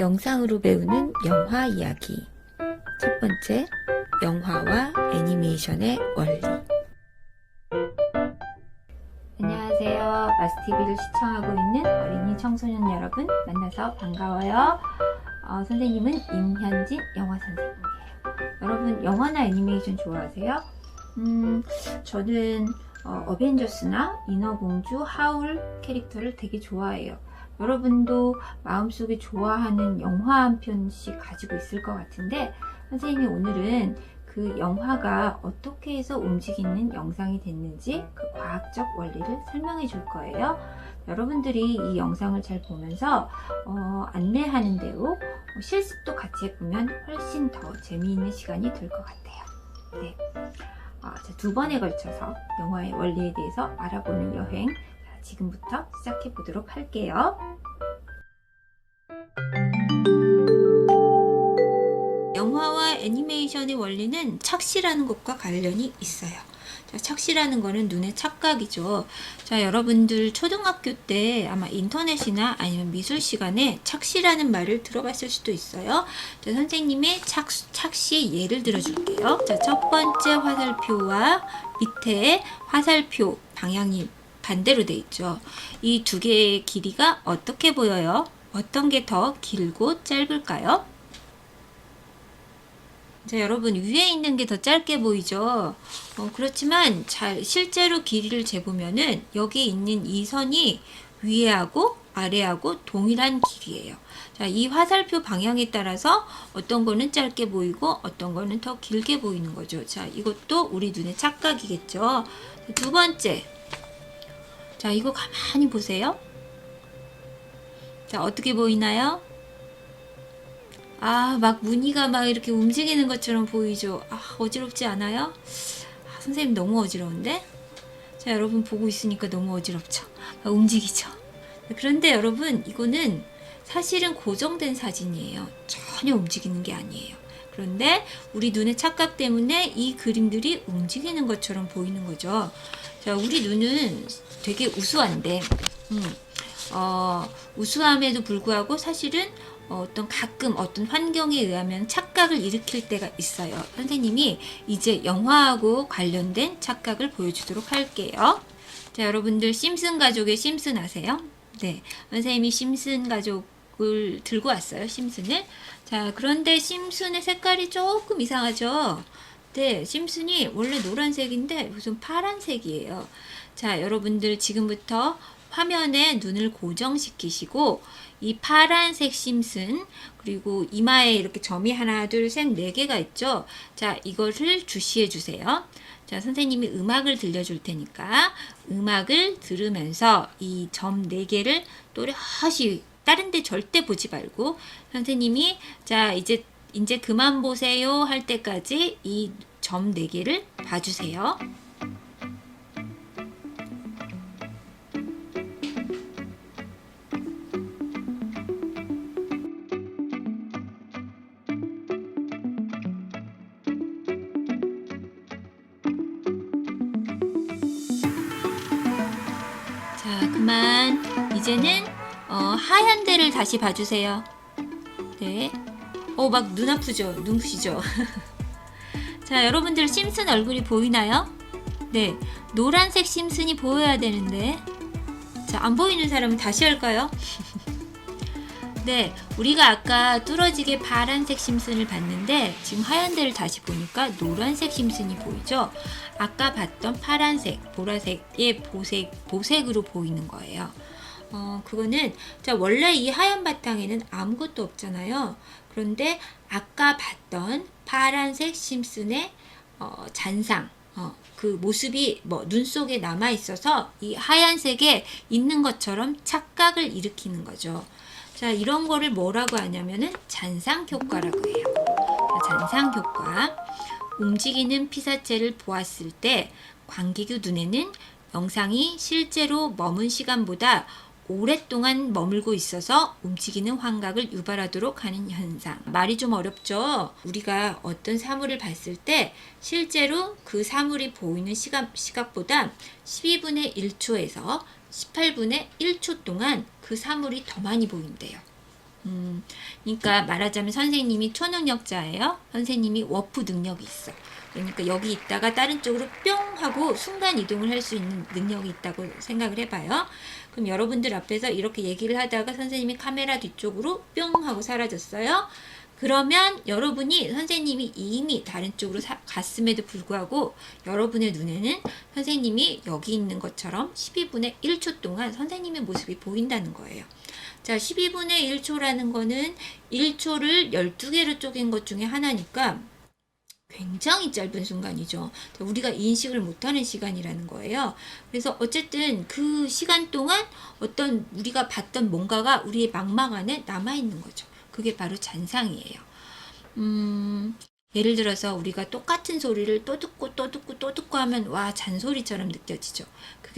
영상으로 배우는 영화 이야기. 첫 번째, 영화와 애니메이션의 원리. 안녕하세요. 마스TV를 시청하고 있는 어린이 청소년 여러분 만나서 반가워요. 어, 선생님은 임현진 영화 선생님이에요. 여러분 영화나 애니메이션 좋아하세요? 음, 저는 어, 어벤져스나 인어공주, 하울 캐릭터를 되게 좋아해요. 여러분도 마음속에 좋아하는 영화 한 편씩 가지고 있을 것 같은데 선생님이 오늘은 그 영화가 어떻게 해서 움직이는 영상이 됐는지 그 과학적 원리를 설명해 줄 거예요. 여러분들이 이 영상을 잘 보면서 어, 안내하는 대로 어, 실습도 같이 해보면 훨씬 더 재미있는 시간이 될 것 같아요. 네. 아, 자, 두 번에 걸쳐서 영화의 원리에 대해서 알아보는 여행. 자, 지금부터 시작해 보도록 할게요. 영화와 애니메이션의 원리는 착시라는 것과 관련이 있어요. 자, 착시라는 거는 눈의 착각이죠. 자, 여러분들 초등학교 때 아마 인터넷이나 아니면 미술 시간에 착시라는 말을 들어봤을 수도 있어요. 자, 선생님의 착, 착시 예를 들어줄게요. 자, 첫 번째 화살표와 밑에 화살표 방향이 반대로 돼 있죠. 이 두 개의 길이가 어떻게 보여요? 어떤 게 더 길고 짧을까요? 자, 여러분 위에 있는 게 더 짧게 보이죠? 어, 그렇지만 잘 실제로 길이를 재보면은 여기 있는 이 선이 위에하고 아래하고 동일한 길이에요. 자, 이 화살표 방향에 따라서 어떤 거는 짧게 보이고 어떤 거는 더 길게 보이는 거죠. 자, 이것도 우리 눈의 착각이겠죠. 두 번째. 자, 이거 가만히 보세요. 자, 어떻게 보이나요? 아, 막 무늬가 막 이렇게 움직이는 것처럼 보이죠? 아, 어지럽지 않아요? 아, 선생님 너무 어지러운데? 자, 여러분 보고 있으니까 너무 어지럽죠? 아, 움직이죠? 그런데 여러분, 이거는 사실은 고정된 사진이에요. 전혀 움직이는 게 아니에요. 그런데 우리 눈의 착각 때문에 이 그림들이 움직이는 것처럼 보이는 거죠. 자, 우리 눈은 되게 우수한데, 음, 어, 우수함에도 불구하고 사실은 어, 어떤 가끔 어떤 환경에 의하면 착각을 일으킬 때가 있어요. 선생님이 이제 영화하고 관련된 착각을 보여주도록 할게요. 자, 여러분들 심슨 가족의 심슨 아세요? 네. 선생님이 심슨 가족을 들고 왔어요. 심슨을. 자, 그런데 심슨의 색깔이 조금 이상하죠? 네. 심슨이 원래 노란색인데 무슨 파란색이에요. 자, 여러분들 지금부터 화면에 눈을 고정시키시고 이 파란색 심슨 그리고 이마에 이렇게 점이 하나 둘 셋 네 개가 있죠. 자 이것을 주시해 주세요. 자 선생님이 음악을 들려줄 테니까 음악을 들으면서 이 점 네 개를 또렷이 다른 데 절대 보지 말고 선생님이 자 이제 이제 그만 보세요 할 때까지 이 점 네 개를 봐주세요. 자, 그만. 이제는 어, 하얀 데를 다시 봐주세요. 네. 어, 막 눈 아프죠? 눈부시죠? 자, 여러분들 심슨 얼굴이 보이나요? 네. 노란색 심슨이 보여야 되는데. 자, 안 보이는 사람은 다시 할까요? 네. 우리가 아까 뚫어지게 파란색 심슨을 봤는데, 지금 하얀 데를 다시 보니까 노란색 심슨이 보이죠? 아까 봤던 파란색, 보라색의 보색, 보색으로 보이는 거예요. 어, 그거는, 자, 원래 이 하얀 바탕에는 아무것도 없잖아요. 그런데 아까 봤던 파란색 심슨의 어, 잔상, 어, 그 모습이 뭐 눈 속에 남아 있어서 이 하얀색에 있는 것처럼 착각을 일으키는 거죠. 자, 이런 거를 뭐라고 하냐면은 잔상 효과라고 해요. 자, 잔상 효과. 움직이는 피사체를 보았을 때 관객의 눈에는 영상이 실제로 머문 시간보다 오랫동안 머물고 있어서 움직이는 환각을 유발하도록 하는 현상. 말이 좀 어렵죠? 우리가 어떤 사물을 봤을 때 실제로 그 사물이 보이는 시각, 시각보다 12분의 1초에서 18분의 1초 동안 그 사물이 더 많이 보인대요. 음, 그러니까 말하자면 선생님이 초능력자예요. 선생님이 워프 능력이 있어. 그러니까 여기 있다가 다른 쪽으로 뿅 하고 순간 이동을 할 수 있는 능력이 있다고 생각을 해봐요. 그럼 여러분들 앞에서 이렇게 얘기를 하다가 선생님이 카메라 뒤쪽으로 뿅 하고 사라졌어요. 그러면 여러분이 선생님이 이미 다른 쪽으로 사- 갔음에도 불구하고 여러분의 눈에는 선생님이 여기 있는 것처럼 12분의 1초 동안 선생님의 모습이 보인다는 거예요. 자, 12분의 1초라는 거는 1초를 12개로 쪼갠 것 중에 하나니까 굉장히 짧은 순간이죠. 우리가 인식을 못하는 시간이라는 거예요. 그래서 어쨌든 그 시간 동안 어떤 우리가 봤던 뭔가가 우리의 망막 안에 남아있는 거죠. 그게 바로 잔상이에요. 음, 예를 들어서 우리가 똑같은 소리를 또 듣고 또 듣고 또 듣고 하면 와 잔소리처럼 느껴지죠.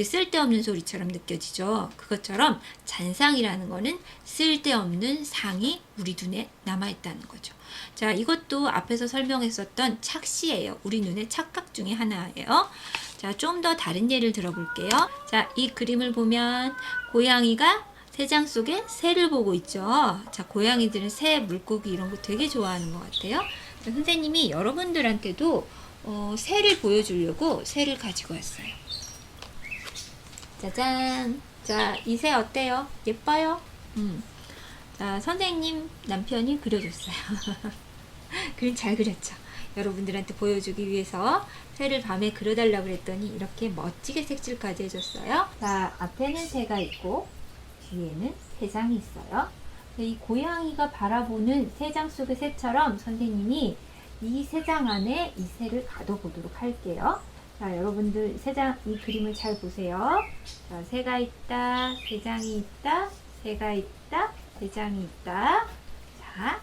그게 쓸데없는 소리처럼 느껴지죠. 그것처럼 잔상이라는 거는 쓸데없는 상이 우리 눈에 남아있다는 거죠. 자, 이것도 앞에서 설명했었던 착시예요. 우리 눈의 착각 중에 하나예요. 자, 좀 더 다른 예를 들어볼게요. 자, 이 그림을 보면 고양이가 새장 속에 새를 보고 있죠. 자, 고양이들은 새, 물고기 이런 거 되게 좋아하는 것 같아요. 자, 선생님이 여러분들한테도 어, 새를 보여주려고 새를 가지고 왔어요. 짜잔. 자, 이새 어때요? 예뻐요? 음. 자, 선생님 남편이 그려줬어요. 그림 잘 그렸죠. 여러분들한테 보여주기 위해서 새를 밤에 그려달라고 그랬더니 이렇게 멋지게 색칠까지 해줬어요. 자, 앞에는 새가 있고 뒤에는 새장이 있어요. 이 고양이가 바라보는 새장 속의 새처럼 선생님이 이 새장 안에 이 새를 가둬보도록 할게요. 자, 여러분들 새장 이 그림을 잘 보세요. 자, 새가 있다, 새장이 있다, 새가 있다, 새장이 있다. 자,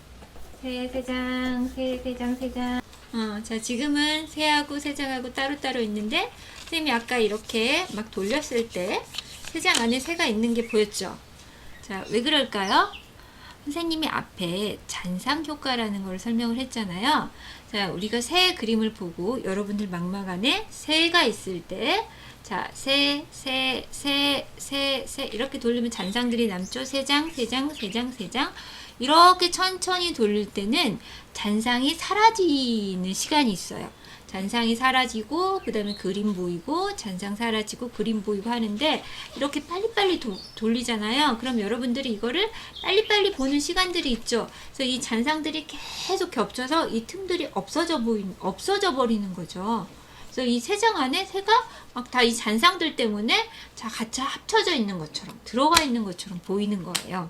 새, 새장, 새, 새장, 새장. 어, 자, 지금은 새하고 새장하고 따로따로 있는데, 선생님이 아까 이렇게 막 돌렸을 때, 새장 안에 새가 있는 게 보였죠? 자, 왜 그럴까요? 선생님이 앞에 잔상 효과라는 걸 설명을 했잖아요. 자, 우리가 새 그림을 보고 여러분들 망막 안에 새가 있을 때, 자, 새, 새, 새, 새, 새 이렇게 돌리면 잔상들이 남죠. 세 장, 세 장, 세 장, 세 장. 이렇게 천천히 돌릴 때는 잔상이 사라지는 시간이 있어요. 잔상이 사라지고 그 다음에 그림 보이고 잔상 사라지고 그림 보이고 하는데 이렇게 빨리빨리 도- 돌리잖아요. 그럼 여러분들이 이거를 빨리빨리 보는 시간들이 있죠. 그래서 이 잔상들이 계속 겹쳐서 이 틈들이 없어져 보인 없어져 버리는 거죠. 그래서 이 세 장 안에 새가 막 다 이 잔상들 때문에 자 같이 합쳐져 있는 것처럼 들어가 있는 것처럼 보이는 거예요.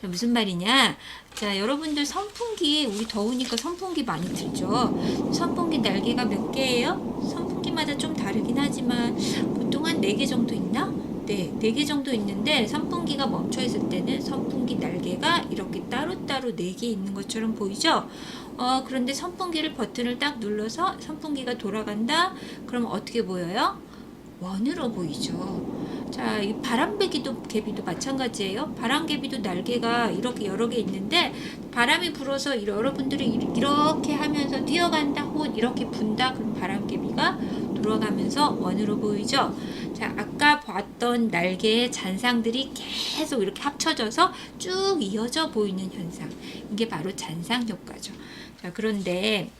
자, 무슨 말이냐? 자, 여러분들 선풍기 우리 더우니까 선풍기 많이 틀죠. 선풍기 날개가 몇 개예요? 선풍기마다 좀 다르긴 하지만 보통 한 4개 정도 있나? 네, 4개 정도 있는데 선풍기가 멈춰 있을 때는 선풍기 날개가 이렇게 따로따로 4개 있는 것처럼 보이죠? 어, 그런데 선풍기를 버튼을 딱 눌러서 선풍기가 돌아간다? 그럼 어떻게 보여요? 원으로 보이죠. 자, 이 바람개비도 개비도 마찬가지예요. 바람개비도 날개가 이렇게 여러 개 있는데 바람이 불어서 여러분들이 이렇게 하면서 뛰어간다 혹은 이렇게 분다 그럼 바람개비가 돌아가면서 원으로 보이죠. 자, 아까 봤던 날개의 잔상들이 계속 이렇게 합쳐져서 쭉 이어져 보이는 현상. 이게 바로 잔상 효과죠. 자, 그런데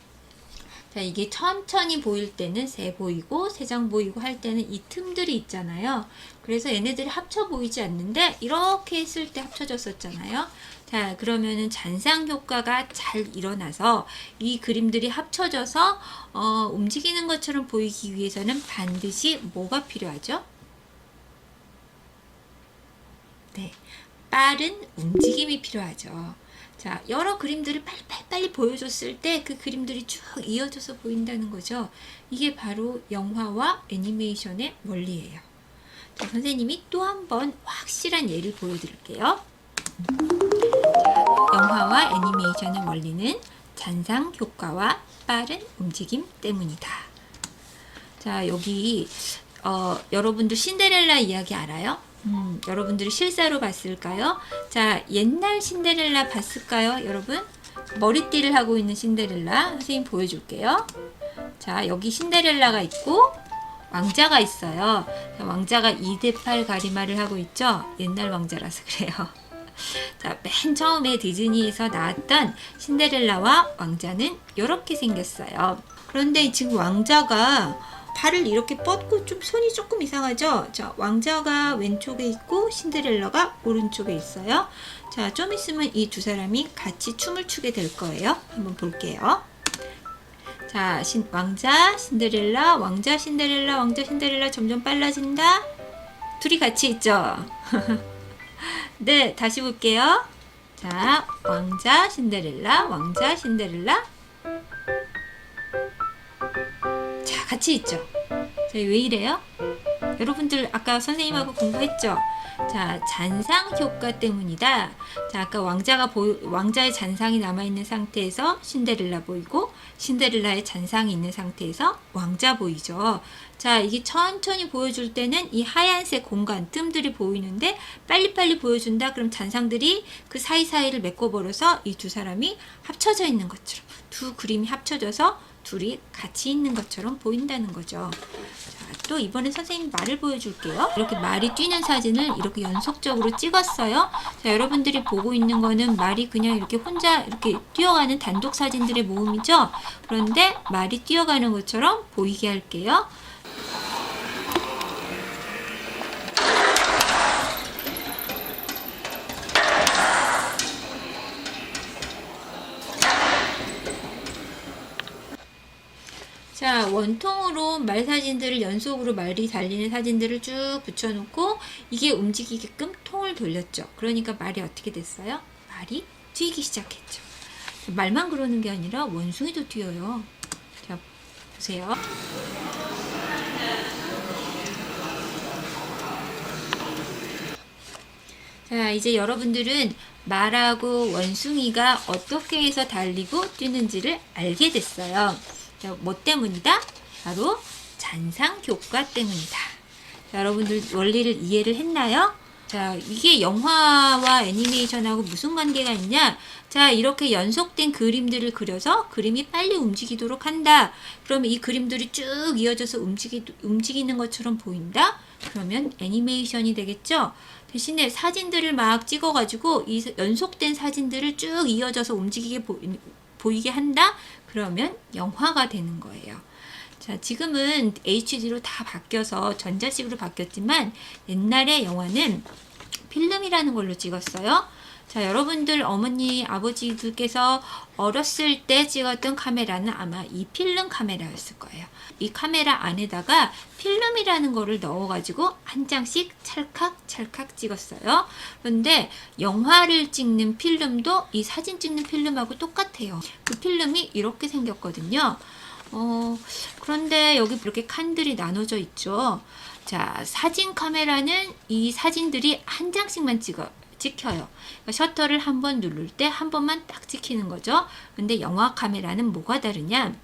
자, 이게 천천히 보일 때는 새 보이고 세 장 보이고 할 때는 이 틈들이 있잖아요. 그래서 얘네들이 합쳐 보이지 않는데 이렇게 했을 때 합쳐졌었잖아요. 자, 그러면은 잔상 효과가 잘 일어나서 이 그림들이 합쳐져서 어, 움직이는 것처럼 보이기 위해서는 반드시 뭐가 필요하죠? 네, 빠른 움직임이 필요하죠. 자, 여러 그림들을 빨리빨리 보여줬을 때 그 그림들이 쭉 이어져서 보인다는 거죠. 이게 바로 영화와 애니메이션의 원리예요. 자, 선생님이 또 한 번 확실한 예를 보여드릴게요. 자, 영화와 애니메이션의 원리는 잔상 효과와 빠른 움직임 때문이다. 자, 여기 어, 여러분들 신데렐라 이야기 알아요? 음, 여러분들이 실사로 봤을까요? 자, 옛날 신데렐라 봤을까요, 여러분? 머리띠를 하고 있는 신데렐라 선생님 보여줄게요. 자, 여기 신데렐라가 있고 왕자가 있어요. 왕자가 2대8 가리마를 하고 있죠? 옛날 왕자라서 그래요. 자, 맨 처음에 디즈니에서 나왔던 신데렐라와 왕자는 이렇게 생겼어요. 그런데 지금 왕자가 발을 이렇게 뻗고 좀 손이 조금 이상하죠? 자, 왕자가 왼쪽에 있고 신데렐라가 오른쪽에 있어요. 자, 좀 있으면 이 두 사람이 같이 춤을 추게 될 거예요. 한번 볼게요. 자, 신, 왕자, 신데렐라, 왕자, 신데렐라, 왕자, 신데렐라 점점 빨라진다. 둘이 같이 있죠? 네, 다시 볼게요. 자, 왕자, 신데렐라, 왕자, 신데렐라. 같이 있죠? 자, 왜 이래요? 여러분들 아까 선생님하고 공부했죠? 자, 잔상 효과 때문이다. 자, 아까 왕자가 보 왕자의 잔상이 남아 있는 상태에서 신데렐라 보이고 신데렐라의 잔상이 있는 상태에서 왕자 보이죠. 자, 이게 천천히 보여줄 때는 이 하얀색 공간 틈들이 보이는데 빨리빨리 보여준다. 그럼 잔상들이 그 사이사이를 메꿔버려서 이 두 사람이 합쳐져 있는 것처럼 두 그림이 합쳐져서 둘이 같이 있는 것처럼 보인다는 거죠. 자, 또 이번에 선생님 말을 보여줄게요. 이렇게 말이 뛰는 사진을 이렇게 연속적으로 찍었어요. 자, 여러분들이 보고 있는 거는 말이 그냥 이렇게 혼자 이렇게 뛰어가는 단독 사진들의 모음이죠. 그런데 말이 뛰어가는 것처럼 보이게 할게요. 자, 원통으로 말 사진들을 연속으로 말이 달리는 사진들을 쭉 붙여놓고 이게 움직이게끔 통을 돌렸죠. 그러니까 말이 어떻게 됐어요? 말이 뛰기 시작했죠. 말만 그러는 게 아니라 원숭이도 뛰어요. 자, 보세요. 자, 이제 여러분들은 말하고 원숭이가 어떻게 해서 달리고 뛰는지를 알게 됐어요. 자, 뭐 때문이다? 바로 잔상 효과 때문이다. 자, 여러분들 원리를 이해를 했나요? 자, 이게 영화와 애니메이션하고 무슨 관계가 있냐? 자, 이렇게 연속된 그림들을 그려서 그림이 빨리 움직이도록 한다. 그러면 이 그림들이 쭉 이어져서 움직이, 움직이는 것처럼 보인다? 그러면 애니메이션이 되겠죠? 대신에 사진들을 막 찍어가지고 이 연속된 사진들을 쭉 이어져서 움직이게 보, 보이게 한다? 그러면 영화가 되는 거예요. 자, 지금은 HD로 다 바뀌어서 전자식으로 바뀌었지만 옛날에 영화는 필름이라는 걸로 찍었어요. 자, 여러분들 어머니, 아버지들께서 어렸을 때 찍었던 카메라는 아마 이 필름 카메라였을 거예요. 이 카메라 안에다가 필름이라는 거를 넣어가지고 한 장씩 찰칵찰칵 찍었어요. 그런데 영화를 찍는 필름도 이 사진 찍는 필름하고 똑같아요. 그 필름이 이렇게 생겼거든요. 어, 그런데 여기 이렇게 칸들이 나눠져 있죠. 자, 사진 카메라는 이 사진들이 한 장씩만 찍어, 찍혀요. 그러니까 셔터를 한 번 누를 때 한 번만 딱 찍히는 거죠. 근데 영화 카메라는 뭐가 다르냐?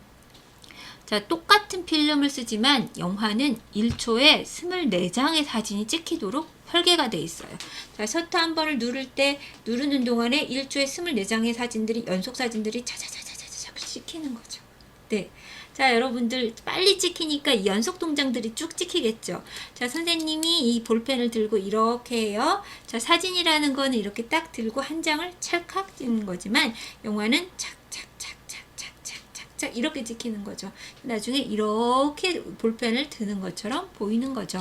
자, 똑같은 필름을 쓰지만 영화는 1초에 24장의 사진이 찍히도록 설계가 돼 있어요. 자, 셔터 한 번을 누를 때 누르는 동안에 1초에 24장의 사진들이 연속 사진들이 차차차차차차 찍히는 거죠. 네. 자, 여러분들 빨리 찍히니까 이 연속 동작들이 쭉 찍히겠죠. 자, 선생님이 이 볼펜을 들고 이렇게 해요. 자, 사진이라는 거는 이렇게 딱 들고 한 장을 찰칵 찍는 거지만 영화는 착 착착착착착착 이렇게 찍히는 거죠. 나중에 이렇게 볼펜을 드는 것처럼 보이는 거죠.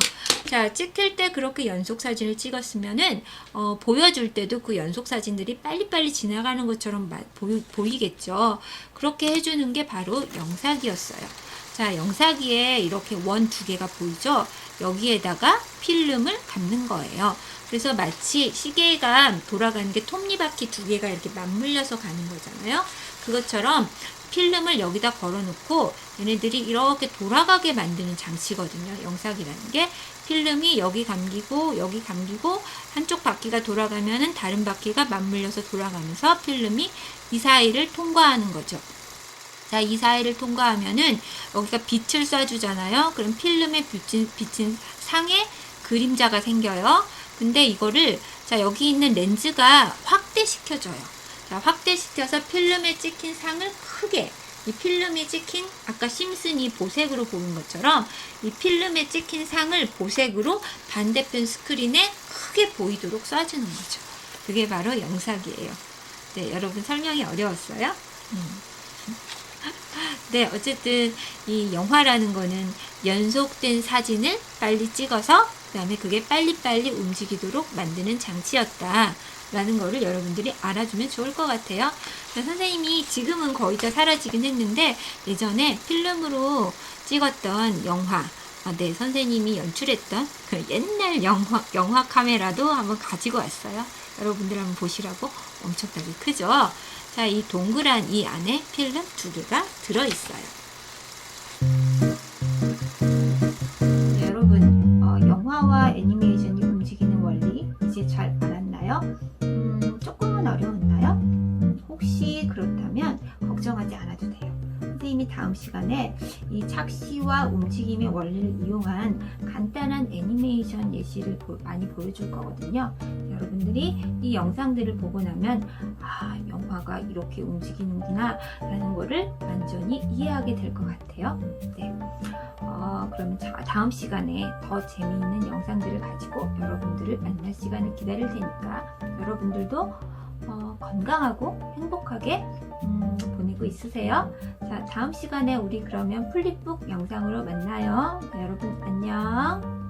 자, 찍힐 때 그렇게 연속 사진을 찍었으면은 어, 보여줄 때도 그 연속 사진들이 빨리빨리 지나가는 것처럼 마, 보이, 보이겠죠. 그렇게 해주는 게 바로 영상이었어요. 자, 영상기에 이렇게 원 두 개가 보이죠? 여기에다가 필름을 감는 거예요. 그래서 마치 시계가 돌아가는 게 톱니바퀴 두 개가 이렇게 맞물려서 가는 거잖아요. 그것처럼 필름을 여기다 걸어놓고 얘네들이 이렇게 돌아가게 만드는 장치거든요. 영상이라는 게 필름이 여기 감기고 여기 감기고 한쪽 바퀴가 돌아가면은 다른 바퀴가 맞물려서 돌아가면서 필름이 이 사이를 통과하는 거죠. 자, 이 사이를 통과하면은 여기가 빛을 쏴주잖아요. 그럼 필름에 비친, 비친 상에 그림자가 생겨요. 근데 이거를 자, 여기 있는 렌즈가 확대시켜줘요. 자, 확대시켜서 필름에 찍힌 상을 크게 이 필름에 찍힌 아까 심슨이 보색으로 보는 것처럼 이 필름에 찍힌 상을 보색으로 반대편 스크린에 크게 보이도록 쏴주는 거죠. 그게 바로 영상이에요. 네, 여러분 설명이 어려웠어요? 음. 네, 어쨌든 이 영화라는 거는 연속된 사진을 빨리 찍어서 그다음에 그게 빨리빨리 움직이도록 만드는 장치였다. 라는 거를 여러분들이 알아주면 좋을 것 같아요. 자, 선생님이 지금은 거의 다 사라지긴 했는데 예전에 필름으로 찍었던 영화, 아, 네, 선생님이 연출했던 그 옛날 영화, 영화 카메라도 한번 가지고 왔어요. 여러분들 한번 보시라고 엄청나게 크죠? 자, 이 동그란 이 안에 필름 두 개가 들어있어요. 다음 시간에 이 착시와 움직임의 원리를 이용한 간단한 애니메이션 예시를 보- 많이 보여줄 거거든요. 여러분들이 이 영상들을 보고 나면 아 영화가 이렇게 움직이는구나 라는 거를 완전히 이해하게 될 것 같아요. 네. 어, 그러면 자, 다음 시간에 더 재미있는 영상들을 가지고 여러분들을 만날 시간을 기다릴 테니까 여러분들도 어, 건강하고 행복하게 음, 보내고 있으세요. 자, 다음 시간에 우리 그러면 플립북 영상으로 만나요. 네, 여러분 안녕.